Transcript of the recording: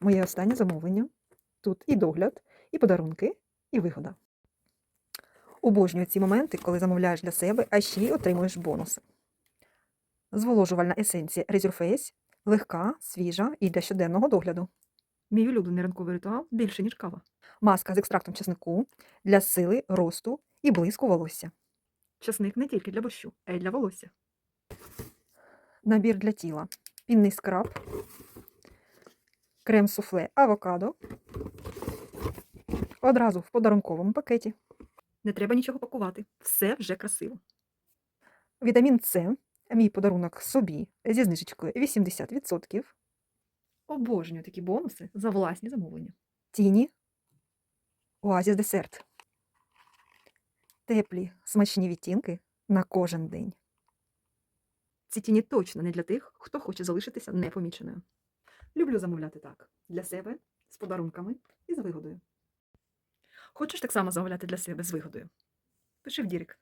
Моє останнє замовлення. Тут і догляд, і подарунки, і вигода. Обожнюю ці моменти, коли замовляєш для себе, а ще й отримуєш бонуси. Зволожувальна есенція Resurface легка, свіжа і для щоденного догляду. Мій улюблений ранковий ритуал більше, ніж кава. Маска з екстрактом чеснику для сили, росту і блиску волосся. Чесник не тільки для борщу, а й для волосся. Набір для тіла. Пінний скраб, крем суфле авокадо. Одразу в подарунковому пакеті. Не треба нічого пакувати. Все вже красиво. Вітамін С. Мій подарунок собі зі знижечкою 80%. Обожнюю такі бонуси за власні замовлення. Тіні. Оазіс десерт. Теплі, смачні відтінки на кожен день. Ці тіні точно не для тих, хто хоче залишитися непоміченою. Люблю замовляти так. Для себе, з подарунками і з вигодою. Хочеш так само замовляти для себе з вигодою? Пиши в Дірик.